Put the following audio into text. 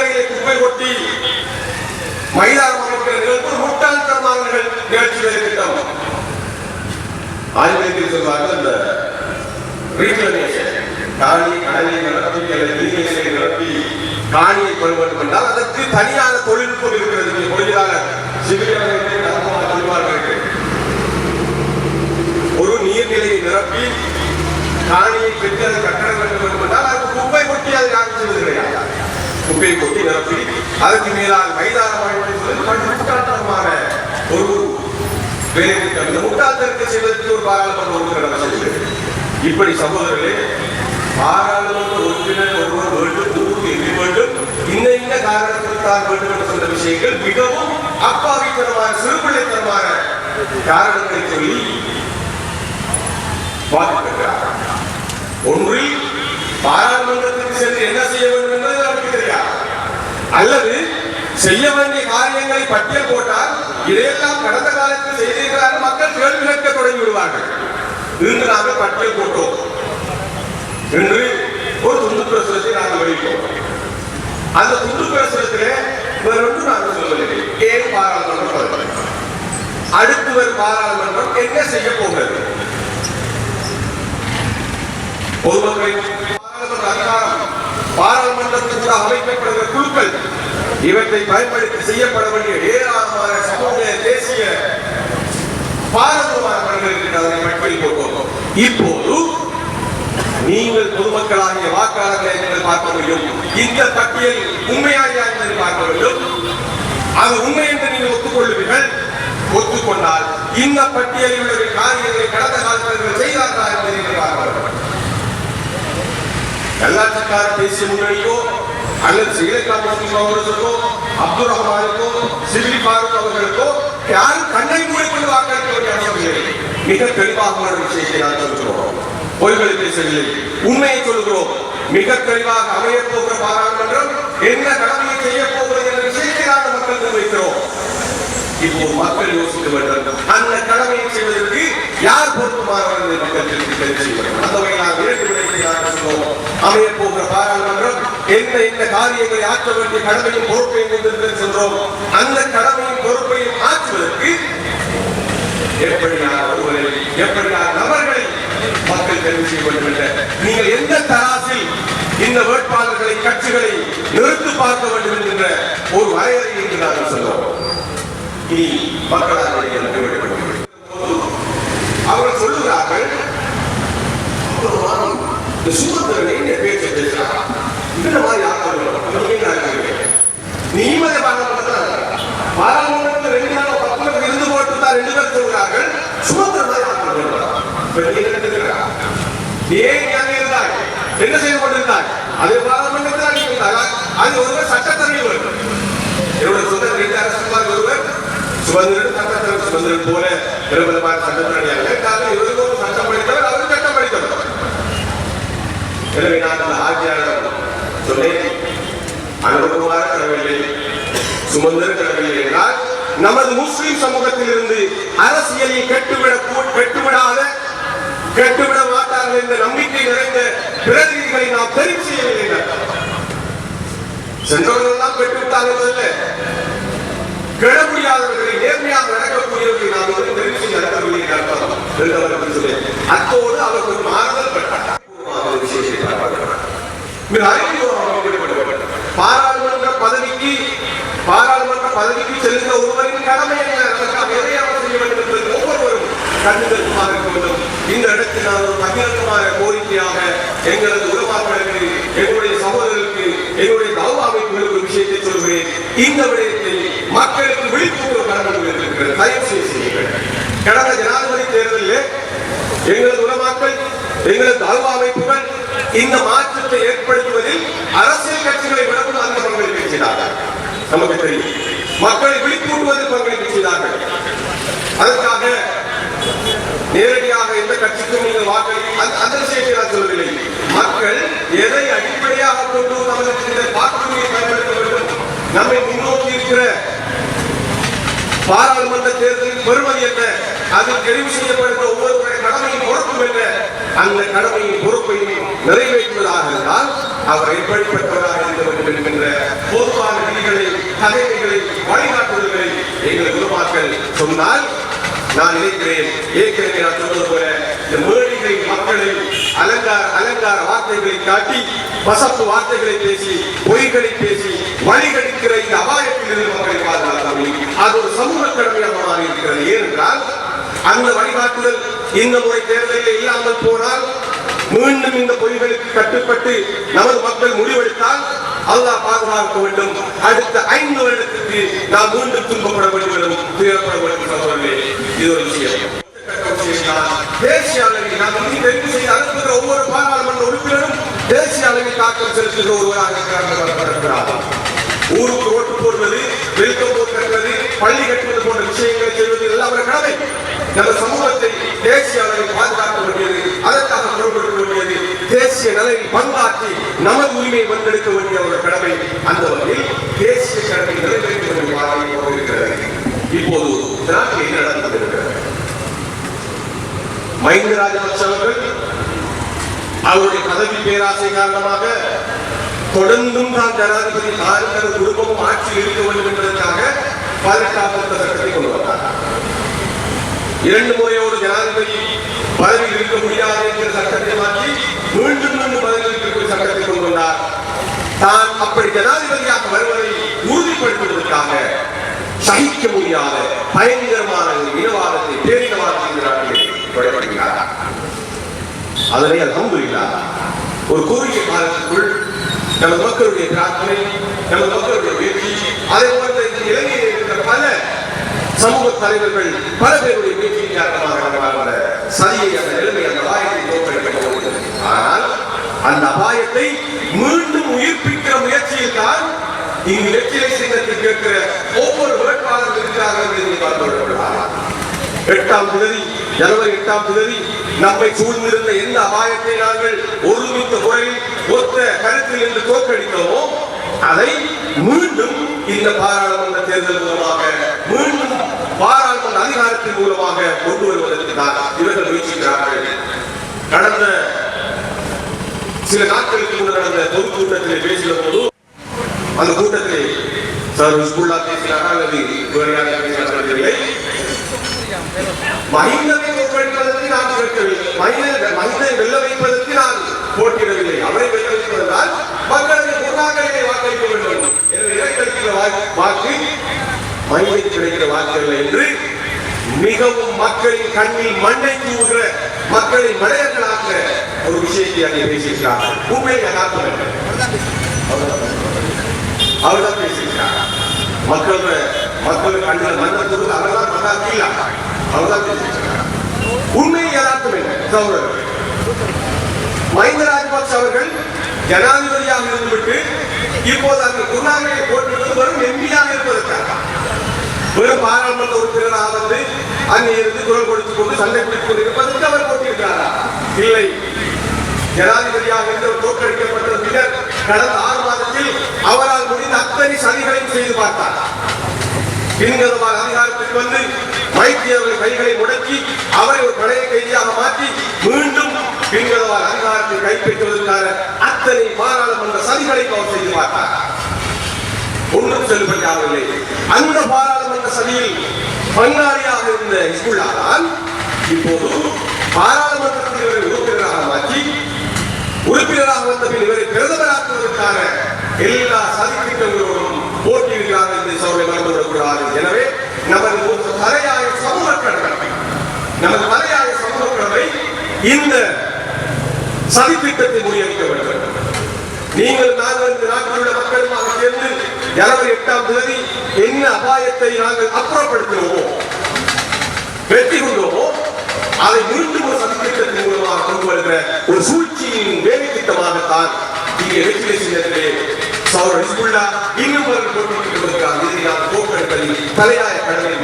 குப்பை கொட்டி மைதானம் அமைக்கிற நிகழ்வு ஒரு முட்டாள்தனமான நிகழ்- நிகழ்ச்சி ஆங்கிலத்தில் சொல்வார்கள் இந்த ரீக்ளமேஷன் காணி கடலை நடத்தி அல்லது நீர்நிலை நடத்தி காணியை பெற வேண்டும் என்றால் அதற்கு தனியான தொழில்நுட்பம் இருக்கிறது. நீங்கள் பொழுதாக சிவிலியர்கள் சொல்வார்கள் ஒரு நீர்நிலையை நிரப்பி காணியை பெற்று அதை கட்டட வேண்டும் என்றால் அதுக்கு குப்பை கொட்டி அதை யாரும் செய்வது குப்பையை கொட்டி நிரப்பி அதற்கு மேலால் மைதானமாக ஒரு வேலை திட்டம் இந்த முட்டாள்தனத்தை செய்வதற்கு ஒரு பாராளுமன்ற உறுப்பினர் அவசியம் இப்படி சகோதரர்களே பாராளுமன்ற உறுப்பினர் ஒருவர் வேண்டும் தூக்கு எதிர் வேண்டும். இந்த இந்த காரணத்திற்காக வேண்டும் என்று சொன்ன விஷயங்கள் மிகவும் அப்பாவித்தனமான சிறுபிள்ளைத்தனமான காரணத்தை சொல்லி பாதிக்கிறார் ஒன்றில் பாராளுமன்றத்துக்கு அல்லது செய்ய வேண்டிய காரியங்களை பட்டியல் போட்டால் இதையெல்லாம் கடந்த காலத்தில் செய்திருக்கிறார் மக்கள் கேள்வி கேட்க தொடங்கி விடுவார்கள். இன்று நாங்கள் பட்டியல் போட்டோம். என்று ஒரு துண்டு பிரசுரத்தை நாங்கள் வெளியிட்டோம். அந்த துண்டு பிரசுரத்தில் வேற ஒன்றும் நாங்கள் சொல்லவில்லை. ஏன் பாராளுமன்றம் அடுத்து வரும் பாராளுமன்றம் என்ன செய்ய போகிறது? பொதுமக்களின் பாராளுமன்ற அதிகாரம். பாராளுமன்றத்தில் அமைக்கப்படுகிற குழுக்கள் இவற்றை பயன்படுத்தி செய்யப்பட வேண்டிய ஏராளமான சமூக தேசிய பாரம்பரியமான பணிகள் இருக்கின்றன அதனை போட்டோம் இப்போது நீங்கள் பொதுமக்களாகிய வாக்காளர்களை நீங்கள் பார்க்க முடியும் இந்த பட்டியல் உண்மையாக என்பதை பார்க்க வேண்டும். அது உண்மை என்று நீங்கள் ஒத்துக்கொள்ளுவீர்கள். ஒத்துக்கொண்டால் இந்த பட்டியலில் உள்ள காரியங்களை கடந்த காலத்தில் இவர்கள் செய்தார்களா என்பதை நீங்கள் பார்க்க வேண்டும் எல்லாத்துக்கார தேசிய முன்னணிக்கோ அல்லது ஸ்ரீலங்கா முஸ்லிம் காங்கிரஸுக்கோ அப்துல் ரஹ்மானுக்கோ சிபிலி பாரத் அவர்களுக்கோ யாரும் கண்ணை மூடிக்கொண்டு வாக்களிக்க வேண்டிய அவசியம் மிக தெளிவாக ஒரு விஷயத்தை நான் சொல்கிறோம். பொய்களை பேசவில்லை உண்மையை சொல்கிறோம். மிக தெளிவாக அமையப் போகிற பாராளுமன்றம் என்ன கடமையை செய்ய போகிறது என்ற விஷயத்தை நாங்கள் மக்கள் முன்வைக்கிறோம் இப்போ மக்கள் யோசிக்க வேண்டும். அந்த கடமையை செய்வதற்கு யார் பொறுப்புமாறவர்கள் என்று மக்கள் அந்த வகையில் நாம் இரண்டு விடயத்தை போகிற பாராளுமன்றம் எந்த எந்த காரியங்களை ஆற்ற வேண்டிய கடமையும் பொறுப்பையும் கொண்டிருக்கிறது சென்றோம் அந்த கடமையும் பொறுப்பையும் ஆற்றுவதற்கு எப்படியான ஒருவரை எப்படியான நபர்களை மக்கள் தெரிவு செய்ய வேண்டும் என்ற நீங்கள் எந்த தராசில் இந்த வேட்பாளர்களை கட்சிகளை நிறுத்து பார்க்க வேண்டும் என்கின்ற ஒரு வரையறை என்று நாங்கள் சொல்லுவோம் இனி மக்களாக அவர்கள் சொல்லுகிறார்கள் இந்த சுமந்திரனை இந்த பேச்சு பேசுகிறார் இந்த மாதிரி ஆட்கள் நீமத பாராளுமன்றத்தில் பாராளுமன்றத்தில் ரெண்டு நாள் பத்து பேர் இருந்து போட்டு ரெண்டு பேர் சொல்கிறார்கள் சுமந்திரன் மாதிரி ஏன் இங்கே அங்கே இருந்தாய் என்ன செய்து கொண்டிருந்தாய்? அது பாராளுமன்றத்தில் அங்கே இருந்தாய் அது ஒருவர் சட்டத்தரணிவர் என்னுடைய சொந்த ரெண்டு அரசு சுதந்திரன் சட்டத்தரன் சுதந்திரன் போல பிரபலமான காரணம் சட்டம் படித்தவர் அவர் சட்டம் படித்தவர். எனவே நான் அந்த சொன்னேன் அனுபவமாக தரவில்லை சுமந்திரன் தரவில்லை என்றால் நமது முஸ்லிம் சமூகத்தில் இருந்து அரசியலை கெட்டுவிட கெட்டுவிடாத கெட்டுவிட மாட்டார்கள் என்ற நம்பிக்கை நிறைந்த பிரதிநிதிகளை நாம் தெரிவு செய்யவில்லை சென்றவர்கள் தான் பெற்றுவிட்டார்கள் கெட முடியாதவர்கள் நேர்மையாக நடக்கக்கூடியவர்களை நாம் வந்து நெருங்கி நடக்கவில்லை என்று அத்தோடு அவர் ஒரு மாறுதல் பெற்றார் பாராளுமன்ற பதவிக்கு பாராளுமன்ற பதவிக்கு செல்கிற ஒருவரின் கடமை என்ன? அதற்காக எதை அவர் செய்ய வேண்டும் என்பது ஒவ்வொருவரும் கண்டுதற்குமாக இருக்க வேண்டும். இந்த இடத்தில் நான் ஒரு பகிரங்கமாக கோரிக்கையாக எங்களது கடந்த ஜனாதிபதி தேர்தலில் எங்களது உலமாக்கள் எங்களது தர்ம அமைப்புகள் இந்த மாற்றத்தை ஏற்படுத்துவதில் அரசியல் கட்சிகளை விடவும் அந்த பங்களிப்பு செய்தார்கள் நமக்கு தெரியும். மக்களை விழிப்பூட்டுவதில் பங்களிப்பு செய்தார்கள் அதற்காக நேரடியாக எந்த கட்சிக்கும் நீங்கள் வாக்களி அந்த- விஷயத்தை நான் சொல்லவில்லை. மக்கள் எதை அடிப்படையாக கொண்டு நமது இந்த வாக்குரிமையை பயன்படுத்த வேண்டும்? நம்மை முன்னோக்கி இருக்கிற பாராளுமன்ற தேர்தலில் பெருமதி என்ன அதில் தெரிவு செய்யப்படுகிற ஒவ்வொருவருடைய கடமையின் பொறுப்பும் என்ன அந்த கடமையின் பொறுப்பையும் நிறைவேற்றுவதாக இருந்தால் அவர் எப்படிப்பட்டவராக இருக்க வேண்டும் என்கின்ற பொதுவான விதிகள் தகைமைகளை வழிகாட்டுதல்களை எங்கள் குருமாக்கள் சொன்னால் நான் நினைக்கிறேன் ஏற்கனவே நான் சொல்வது போல இந்த மேடிகை மக்களை அலங்கார அலங்கார வார்த்தைகளை காட்டி பசப்பு வார்த்தைகளை பேசி பொய்களை பேசி வழிகடிக்கிற இந்த அபாயத்தில் இருந்து மக்களை பாதுகாக்க அது ஒரு சமூக கடமையாக மாறி இருக்கிறது ஏனென்றால் அந்த வழிகாட்டுதல் இந்த முறை தேர்தலில் இல்லாமல் போனால் மீண்டும் இந்த பொய்களுக்கு கட்டுப்பட்டு நமது மக்கள் முடிவெடுத்தால் அல்லாஹ் பாதுகாக்க வேண்டும். அடுத்த ஐந்து வருடத்துக்கு நாம் மீண்டும் துன்பப்பட வேண்டும் துயரப்பட வேண்டும் இது ஒரு விஷயம். தேசிய அளவில் நாம் இங்கு தெரிவு செய்து அனுப்புகிற ஒவ்வொரு பாராளுமன்ற உறுப்பினரும் தேசிய அளவில் தாக்கம் செலுத்துகிற ஒருவராக இருக்கிறார் ஊருக்கு ஓட்டு போடுவது பள்ளி கட்டுவது போன்ற விஷயங்களை செய்வது எல்லாம் ஒரு கடமை. நம்ம சமூகத்தை தேசிய அளவில் பாதுகாக்க வேண்டியது அதற்காக குரல் வேண்டியது தேசிய நலனில் பங்காற்றி நமது உரிமையை வென்றெடுக்க வேண்டிய ஒரு கடமை. அந்த வகையில் தேசிய கடமை நிறைவேற்ற வேண்டிய பாதையை இருக்கிறது. இப்போது நாட்டில் என்ன நடந்து மஹிந்த ராஜபக்ஷ அவர்கள் அவருடைய பதவி பேராசை காரணமாக தொடர்ந்தும் தான் ஜனாதிபதி தானும் குடும்பமும் ஆட்சியில் இருக்க வேண்டும் என்பதற்காக பதினெட்டாம் சட்டத்தை கொண்டு வந்தார் இரண்டு முறையோடு ஜனாதிபதி பதவி இருக்க முடியாது என்கிற சட்டத்தை மாற்றி மீண்டும் மீண்டும் பதவி இருக்கக்கூடிய சட்டத்தை கொண்டு வந்தார் தான் அப்படி ஜனாதிபதியாக வருவதை உறுதிப்படுத்துவதற்காக சகிக்க முடியாத பயங்கரமான இனவாதத்தை பேரினவாதத்தை தொடர்படுகிறார் அதனை அல்ஹம்துலில்லாஹ் ஒரு குறுகிய காலத்துக்குள் நமது மக்களுடைய பிரார்த்தனை நமது மக்களுடைய முயற்சி அதே போன்ற இலங்கையில் இருக்கிற பல சமூக தலைவர்கள் பல பேருடைய முயற்சியின் காரணமாக நம்மால் சதியை அந்த நிலைமை அந்த அபாயத்தை தோற்கடிக்க ஆனால் அந்த அபாயத்தை மீண்டும் உயிர்ப்பிக்கிற முயற்சியில் தான் இங்கு வெற்றிலை சின்னத்தில் கேட்கிற ஒவ்வொரு வேட்பாளர்கள் இருக்கிறார்கள் என்று நீங்கள் பார்த்து கொள்ளலாம். எட்டாம் திகதி ஜனவரி எட்டாம் திகதி நம்மை சூழ்ந்திருந்த எந்த அபாயத்தை நாங்கள் ஒரு தேர்தலில் இருந்து தோற்கடித்தோமோ அதை மீண்டும் இந்த பாராளுமன்ற தேர்தல் மூலமாக மீண்டும் பாராளுமன்ற அதிகாரத்தின் மூலமாக கொண்டு வருவதற்கு தான் இவர்கள் முயற்சிக்கிறார்கள். கடந்த சில நாட்களுக்கு முன்னர் நடந்த பொது பொதுக்கூட்டத்தில் பேசிய போது அந்த கூட்டத்திலே சார் ஸ்கூல்லா பேசினாரா அல்லது வேறு யாராவது பேசினாரா தெரியவில்லை மஹிந்தனை மஹிந்தனுக்கு கிடைக்கிற வாக்குகள் என்று மிகவும் மக்களின் கண்ணில் மண்ணை தூவுகிற மக்களை மடையர்களாக்க ஒரு விஷயத்தை அங்கே பேசியிருக்கிறார் உண்மையை யதார்த்தம் என்ன அவர்தான் பேசியிருக்கிறார் மக்கள் மக்கள் கண்ணில் மண்ணை தூவுகிற அவர்தான் மன்னார் இல்ல அவர்தான் பேசியிருக்கிறார் உண்மை யதார்த்தம் என்ன சகோதரர்களே மஹிந்த ராஜபக்ஷ அவர்கள் ஜனாதிபதியாக இருந்துவிட்டு இப்போது அந்த குருநாமையை போட்டியிட்டு வரும் எம்பியாக இருப்பதற்காக வெறும் பாராளுமன்ற உறுப்பினராக வந்து அங்கே இருந்து குரல் கொடுத்துக் கொண்டு சண்டை பிடித்துக் கொண்டிருப்பதற்கு அவர் போட்டியிருக்கிறாரா இல்லை. ஜனாதிபதியாக இருந்து தோற்கடிக்கப்பட்ட பின்னர் கடந்த ஆறு மாதத்தில் அவரால் முடிந்த அத்தனை சதிகளையும் செய்து பார்த்தார். பின்கதவால் அதிகாரத்துக்கு வந்து வைத்தியர்கள் கைகளை முடக்கி அவரை ஒரு பழைய கைதியாக மாற்றி மீண்டும் பின்கதவால் அதிகாரத்தை கைப்பற்றுவதற்கான அத்தனை பாராளுமன்ற சதிகளை அவர் செய்து பார்த்தார். ஒன்றும் செல்லுபடியாகவில்லை அந்த பாராளுமன்ற சபையில் பங்காளியாக இருந்த ஹிஸ்புல்லா தான் இப்போது பாராளுமன்றத்தில் இவரை உறுப்பினராக மாற்றி உறுப்பினராக வந்த பின் இவரை பிரதமராக்குவதற்கான எல்லா சதித்திட்டங்களோடும் போட்டியிடுகிறார்கள் என்று சோழ மறந்துவிடக்கூடாது. எனவே நமது ஒரு தலையாய சமூக கடமை நமது தலையாய சமூக கடமை இந்த சதித்திட்டத்தை முறியடிக்க வேண்டும். நீங்கள் நாங்கள் இந்த நாட்டில் ஜனவரி எட்டாம் தேதி என்ன அபாயத்தை நாங்கள் அப்புறப்படுத்தினோமோ வெற்றி கொண்டோமோ அதை மீண்டும் ஒரு சதித்திட்டத்தின் மூலமாக கொண்டு வருகிற ஒரு சூழ்ச்சியின் வேலை திட்டமாகத்தான் இங்கே வெற்றி சின்னத்திலே சௌர ஹிஸ்புல்லா இன்னும் அவர்கள் போட்டியிட்டு கொண்டிருக்கிறார் இதை நாம் தோற்கடிப்பதில் தலையாய கடமை